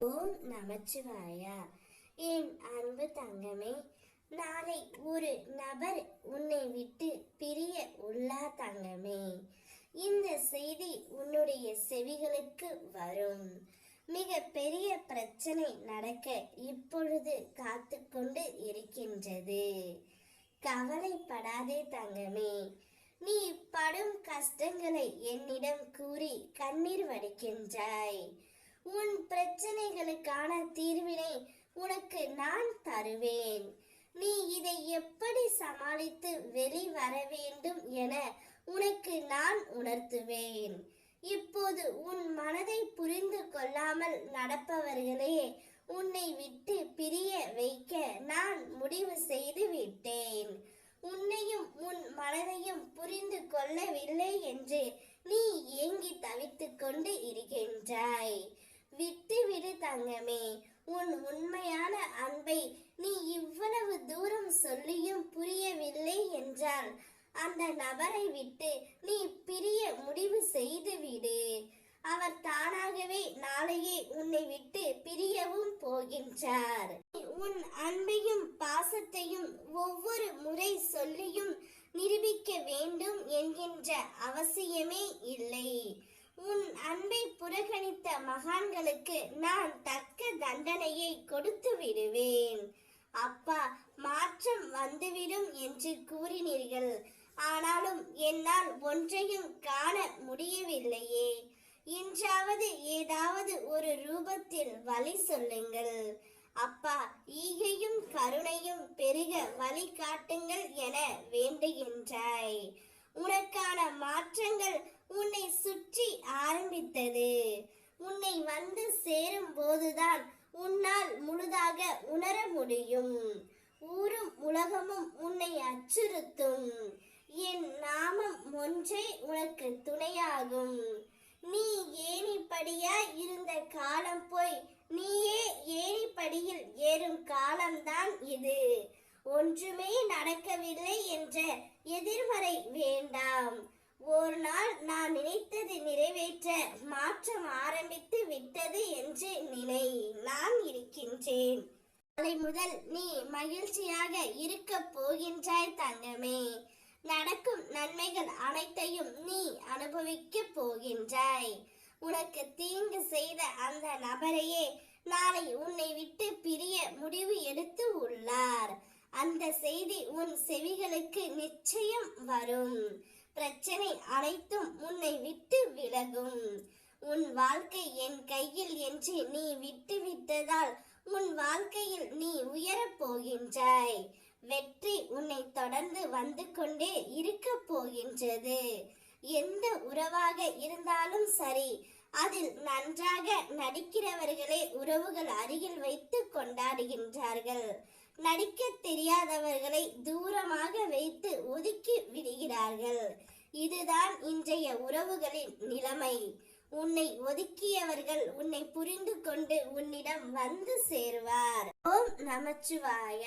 ஓம் நமச்சிவாயா? என் அன்பு தங்கமே நாளை ஒரு நபர் உன்னை விட்டு பிரிய உள்ளா தங்கமே. இந்த செய்தி உன்னுடைய செவிகளுக்கு வரும். மிக பெரிய பிரச்சனை நடக்க இப்பொழுது காத்து கொண்டு இருக்கின்றது. கவலைப்படாதே தங்கமே. நீ படும் கஷ்டங்களை என்னிடம் கூறி கண்ணீர் வடிக்கின்றாய். உன் பிரச்சனைகளுக்கான தீர்வினை உனக்கு நான் தருவேன். நீ இதை எப்படி சமாளித்து வெளிவர வேண்டும் என உனக்கு நான் உணர்த்துவேன். இப்போது உன் மனதை புரிந்து கொள்ளாமல் நடப்பவர்களே உன்னை விட்டு பிரிய வைக்க நான் முடிவு செய்து விட்டேன். உன்னையும் உன் மனதையும் புரிந்து கொள்ளவில்லை என்று நீ ஏங்கி தவித்துக் கொண்டு இருக்கின்றாய். விட்டுவிடு தங்கமே உன் உண்மையான அன்பை நீ இவ்வளவு தூரம் சொல்லியும் புரியவில்லை என்றால் அந்த நபரை விட்டு நீ பிரிய முடிவு செய்து விடு அவர் தானாகவே நாளையே உன்னை விட்டு பிரியவும் போகின்றார். உன் அன்பையும் பாசத்தையும் ஒவ்வொரு முறை சொல்லியும் நிரூபிக்க வேண்டும் என்கின்ற அவசியமே இல்லை. உன் அன்பை புறக்கணித்த மகான்களுக்கு நான் தக்க தண்டனையை கொடுத்து விடுவேன். அப்பா மாற்றம் வந்துவிடும் என்று கூறினீர்கள். ஆனாலும் என்னால் ஒன்றையும் காண முடியவில்லையே. இன்றாவது ஏதாவது ஒரு ரூபத்தில் வழி சொல்லுங்கள். அப்பா ஈகையும் கருணையும் பெருக வழி காட்டுங்கள் என வேண்டுகின்றாய். உனக்கு தெளிவாக உணர முடியும். ஊரும் உலகமும் உன்னை அச்சுறுத்தும். என் நாமம் ஒன்றே உனக்கு துணையாகும். நீ ஏணிப்படியாய் இருந்த காலம் போய் நீயே ஏணிப்படியில் ஏறும் காலம்தான் இது. ஒன்றுமே நடக்கவில்லை என்ற எதிர்மறை வேண்டாம். ஒரு நாள் நான் நினைத்தது நிறைவேற்ற மாற்றம் ஆரம்பித்து விட்டது என்று நினை நான் இருக்கின்றேன். நாளை முதல் நீ மகிழ்ச்சியாக இருக்க போகின்றாய் தங்கமே. நடக்கும் நன்மைகள் அனைத்தையும் நீ அனுபவிக்க போகின்றாய். உனக்கு தீங்கு செய்த அந்த நபரையே நாளை உன்னை விட்டு பிரிய முடிவு எடுத்து உள்ளார். அந்த செய்தி உன் செவிகளுக்கு நிச்சயம் வரும். பிரச்சனை அனைத்தும் உன்னை விட்டு விலகும். உன் வாழ்க்கை என் கையில் என்று நீ விட்டு விட்டதால் உன் வாழ்க்கையில் நீ உயரப் போகின்றாய். வெற்றி உன்னை தொடர்ந்து வந்து கொண்டே இருக்க போகின்றது. எந்த உறவாக இருந்தாலும் சரி அதில் நன்றாக நடிக்கிறவர்களே உறவுகள் அருகில் வைத்து கொண்டாடுகின்றார்கள். நடிக்க தெரியாதவர்களை தூரமாக வைத்து ஒதுக்கி விடுகிறார்கள். இதுதான் இன்றைய உறவுகளின் நிலைமை. உன்னை ஒதுக்கியவர்கள் உன்னை புரிந்து கொண்டு உன்னிடம் வந்து சேருவார். ஓம் நமச்சிவாய.